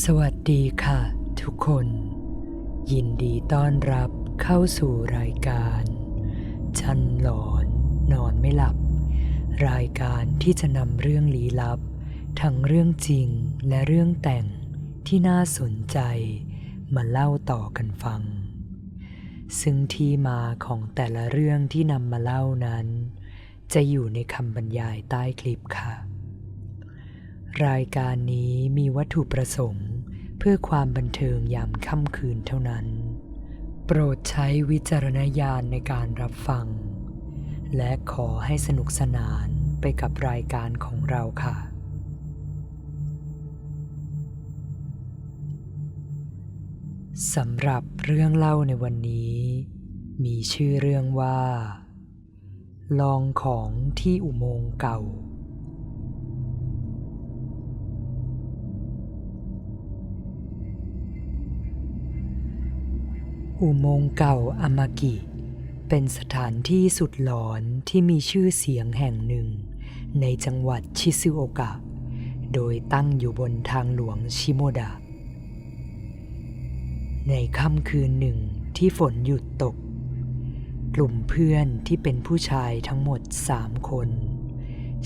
สวัสดีค่ะ ทุกคน ยินดีต้อนรับเข้าสู่รายการ ชันหลอนนอนไม่หลับ รายการที่จะนำเรื่องลี้ลับ ทั้งเรื่องจริงและเรื่องแต่งที่น่าสนใจ มาเล่าต่อกันฟัง ซึ่งที่มาของแต่ละเรื่องที่นำมาเล่านั้น จะอยู่ในคำบรรยายใต้คลิปค่ะรายการนี้มีวัตถุประสงค์ พื่อความบันเทิงยามค่ำคืนเท่านั้น โปรดใช้วิจารณญาณในการรับฟัง และขอให้สนุกสนานไปกับรายการของเราค่ะ สำหรับเรื่องเล่าในวันนี้ มีชื่อเรื่องว่า ลองของที่อุโมงค์เก่า อุโมงค์เก่าอามากิ เป็นสถานที่สุดหลอนที่มีชื่อเสียงแห่งหนึ่ง ในจังหวัดชิซึโอกะ โดยตั้งอยู่บนทางหลวงชิโมดะ ในค่ำคืนหนึ่งที่ฝนหยุดตก กลุ่มเพื่อนที่เป็นผู้ชายทั้งหมดสามคน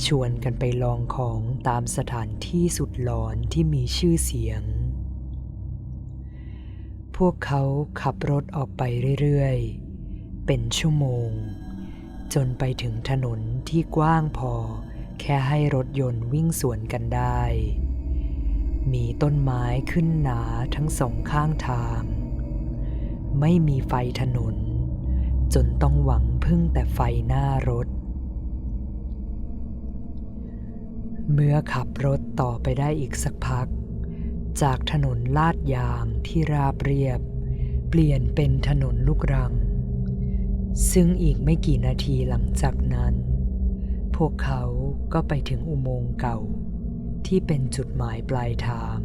ชวนกันไปลองของตามสถานที่สุดหลอนที่มีชื่อเสียง พวกเขาขับรถออกไปเรื่อยๆ เป็นชั่วโมง จนไปถึงถนนที่กว้างพอ แค่ให้รถยนต์วิ่งสวนกันได้ มีต้นไม้ขึ้นหนาทั้งสองข้างทาง ไม่มีไฟถนน จนต้องหวังพึ่งแต่ไฟหน้ารถ เมื่อขับรถต่อไปได้อีกสักพัก จากถนนลาดยางที่ราบเรียบ เปลี่ยนเป็นถนนลูกรัง ซึ่งอีกไม่กี่นาทีหลังจากนั้น พวกเขาก็ไปถึงอุโมงค์เก่า ที่เป็นจุดหมายปลายทาง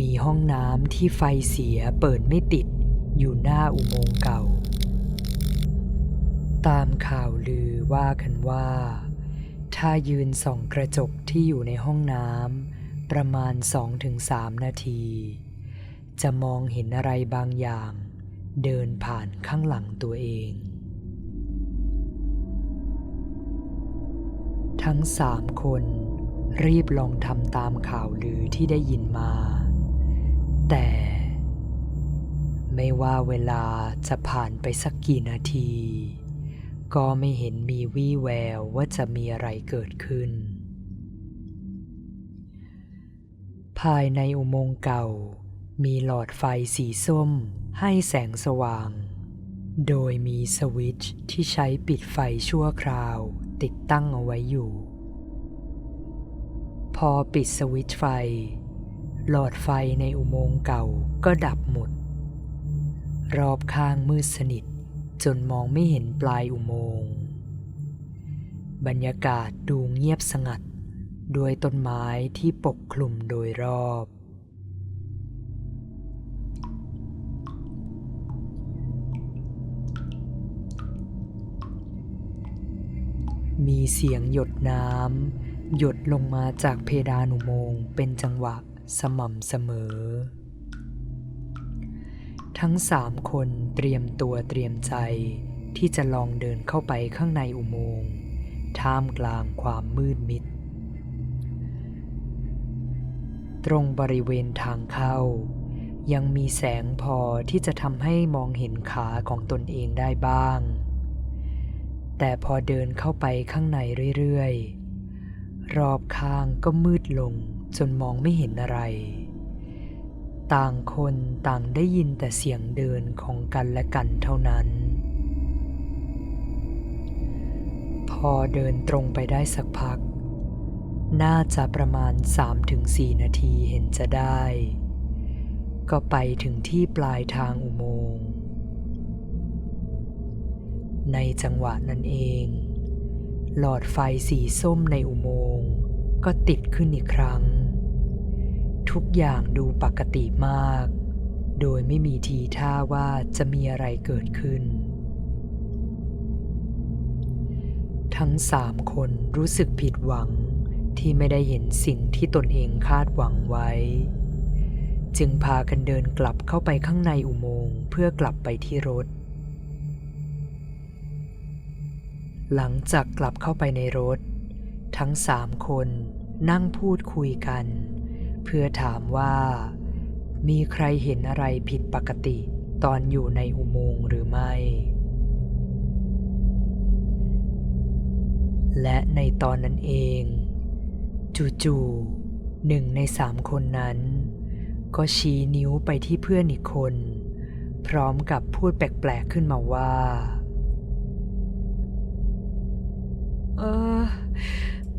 มีห้องน้ำที่ไฟเสียเปิดไม่ติดอยู่หน้าอุโมงค์เก่า ตามข่าวลือว่ากันว่า ถ้ายืนส่องกระจกที่อยู่ในห้องน้ำประมาณ 2-3 นาที จะมองเห็นอะไรบางอย่าง เดินผ่านข้างหลังตัวเอง ทั้งสามคนรีบลองทำตามข่าวลือที่ได้ยินมา แต่ไม่ว่าเวลาจะผ่านไปสักกี่นาที ก็ไม่เห็นมีวี่แววว่าจะมีอะไรเกิดขึ้น ภายในอุโมงค์เก่า มีหลอดไฟสีส้มให้แสงสว่าง โดยมีสวิตช์ที่ใช้ปิดไฟชั่วคราวติดตั้งเอาไว้อยู่ พอปิดสวิตช์ไฟ หลอดไฟในอุโมงค์เก่าก็ดับหมด รอบข้างมืดสนิท จนมองไม่เห็นปลายอุโมงค์บรรยากาศดูเงียบสงัด ด้วยต้นไม้ที่ปกคลุมโดยรอบ มีเสียงหยดน้ำหยดลงมาจากเพดานอุโมงค์เป็นจังหวะสม่ำเสมอ ทั้งสามคนเตรียมตัวเตรียมใจ ที่จะลองเดินเข้าไปข้างในอุโมงค์ท่ามกลางความมืดมิด ตรงบริเวณทางเข้า ยังมีแสงพอที่จะทำให้มองเห็นขาของตนเองได้บ้าง แต่พอเดินเข้าไปข้างในเรื่อยๆ รอบข้างก็มืดลงจนมองไม่เห็นอะไร ต่างคนต่างได้ยินแต่เสียงเดินของกันและกันเท่านั้น พอเดินตรงไปได้สักพัก น่าจะประมาณ 3-4 นาทีเห็นจะได้ ก็ไปถึงที่ปลายทางอุโมงค์ ในจังหวะนั้นเอง หลอดไฟสีส้มในอุโมงค์ก็ติดขึ้นอีกครั้ง ทุกอย่างดูปกติมาก โดยไม่มีทีท่าว่าจะมีอะไรเกิดขึ้น ทั้งสามคนรู้สึกผิดหวังที่ไม่ได้เห็นสิ่งที่ตนเองคาดหวังไว้ จึงพากันเดินกลับเข้าไปข้างในอุโมงค์เพื่อกลับไปที่รถ หลังจากกลับเข้าไปในรถ ทั้งสามคนนั่งพูดคุยกัน เพื่อถามว่า มีใครเห็นอะไรผิดปกติตอนอยู่ในอุโมงค์หรือไม่ และในตอนนั้นเอง จู่ๆหนึ่งในสามคนนั้น ก็ชี้นิ้วไปที่เพื่อนอีกคน พร้อมกับพูดแปลกๆขึ้นมาว่า เออ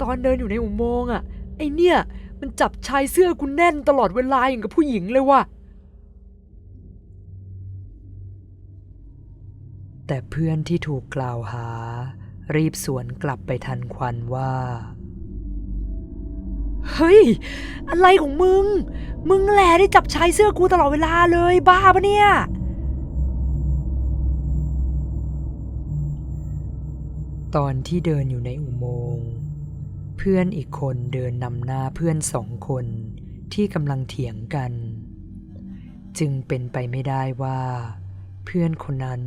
ตอนเดินอยู่ในอุโมงค์อะไอเนี่ย มันจับชายเสื้อกูแน่นตลอดเวลาอย่างกับผู้หญิงเลยว่ะ แต่เพื่อนที่ถูกกล่าวหา รีบสวนกลับไปทันควันว่า เฮ้ย อะไรของมึง มึงแหละได้จับชายเสื้อกูตลอดเวลาเลยบ้าปะเนี่ยตอนที่เดินอยู่ในอุโมงค์ เพื่อนอีกคนเดินนำหน้าเพื่อนสองคนที่กำลังเถียงกัน จึงเป็นไปไม่ได้ว่า เพื่อนคนนั้น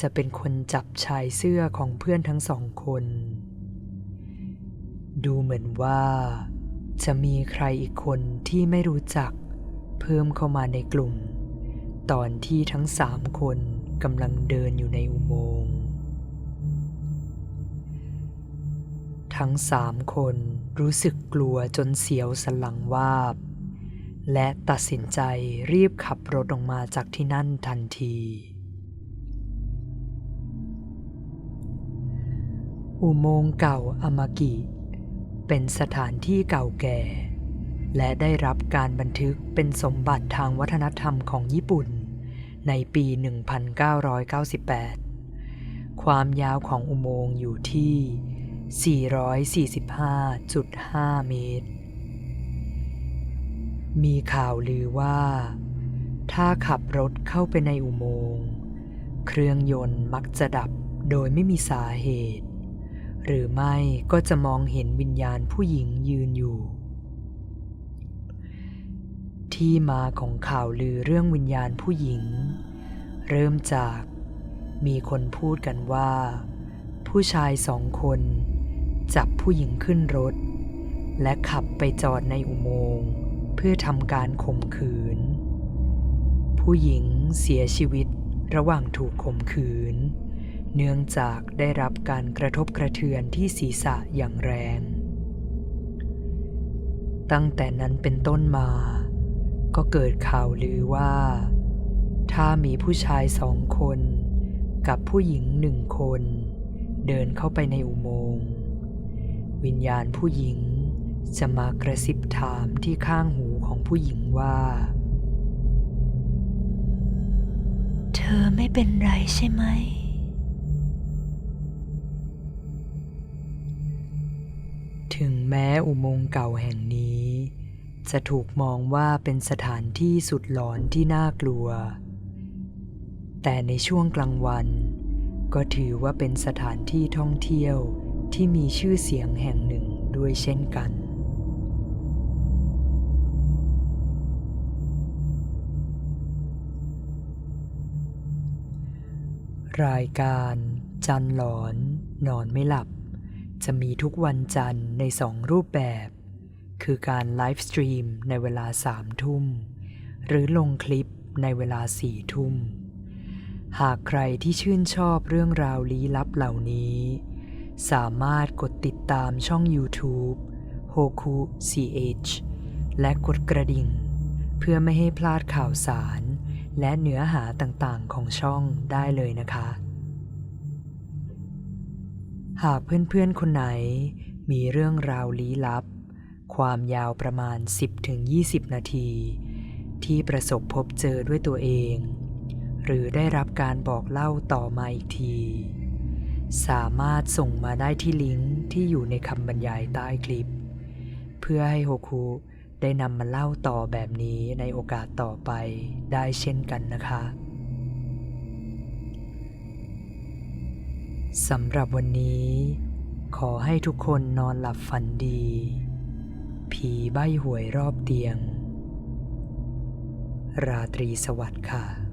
จะเป็นคนจับชายเสื้อของเพื่อนทั้งสองคน ดูเหมือนว่า จะมีใครอีกคนที่ไม่รู้จัก เพิ่มเข้ามาในกลุ่ม ตอนที่ทั้งสามคนกำลังเดินอยู่ในอุโมงค์ ทั้งสามคนรู้สึกกลัวจนเสียวสันหลังวาบ และตัดสินใจรีบขับรถออกมาจากที่นั่นทันที อุโมงค์เก่าอามากิ เป็นสถานที่เก่าแก่ และได้รับการบันทึกเป็นสมบัติทางวัฒนธรรมของญี่ปุ่น ในปี 1998 ความยาวของอุโมงค์อยู่ที่ 445.5 เมตร มีข่าวลือว่า ถ้าขับรถเข้าไปในอุโมงค์เครื่องยนต์มักจะดับโดยไม่มีสาเหตุ หรือไม่ก็จะมองเห็นวิญญาณผู้หญิงยืนอยู่ ที่มาของข่าวลือเรื่องวิญญาณผู้หญิง เริ่มจากมีคนพูดกันว่า ผู้ชายสองคน จับผู้หญิงขึ้นรถ และขับไปจอดในอุโมงค์เพื่อทำการข่มขืน ผู้หญิงเสียชีวิตระหว่างถูกข่มขืน เนื่องจากได้รับการกระทบกระเทือนที่ศีรษะอย่างแรง ตั้งแต่นั้นเป็นต้นมา ก็เกิดข่าวลือว่า ถ้ามีผู้ชายสองคน กับผู้หญิงหนึ่งคน เดินเข้าไปในอุโมงค์ วิญญาณผู้หญิง จะมากระซิบถามที่ข้างหูของผู้หญิงว่า เธอไม่เป็นไรใช่ไหม ถึงแม้อุโมงค์เก่าแห่งนี้ จะถูกมองว่าเป็นสถานที่สุดหลอนที่น่ากลัว แต่ในช่วงกลางวันก็ถือว่าเป็นสถานที่ท่องเที่ยว ที่มีชื่อเสียงแห่งหนึ่งด้วยเช่นกัน รายการ จันหลอน นอนไม่หลับ จะมีทุกวันจันทร์ในสองรูปแบบ คือการไลฟ์สตรีมในเวลาสามทุ่ม หรือลงคลิปในเวลาสี่ทุ่ม หากใครที่ชื่นชอบเรื่องราวลี้ลับเหล่านี้ สามารถกดติดตามช่อง YouTube Hoku CH และกดกระดิ่ง เพื่อไม่ให้พลาดข่าวสาร และเนื้อหาต่างๆของช่องได้เลยนะคะ หากเพื่อนๆคนไหนมีเรื่องราวลี้ลับ ความยาวประมาณ 10-20 นาที ที่ประสบพบเจอด้วยตัวเอง หรือได้รับการบอกเล่าต่อมาอีกที สามารถส่งมาได้ที่ลิงก์ที่อยู่ในคำบรรยายใต้คลิป เพื่อให้โฮคุได้นำมาเล่าต่อแบบนี้ในโอกาสต่อไปได้เช่นกันนะคะสำหรับวันนี้ ขอให้ทุกคนนอนหลับฝันดี ผีใบหวยรอบเตียง ราตรีสวัสดิ์ค่ะ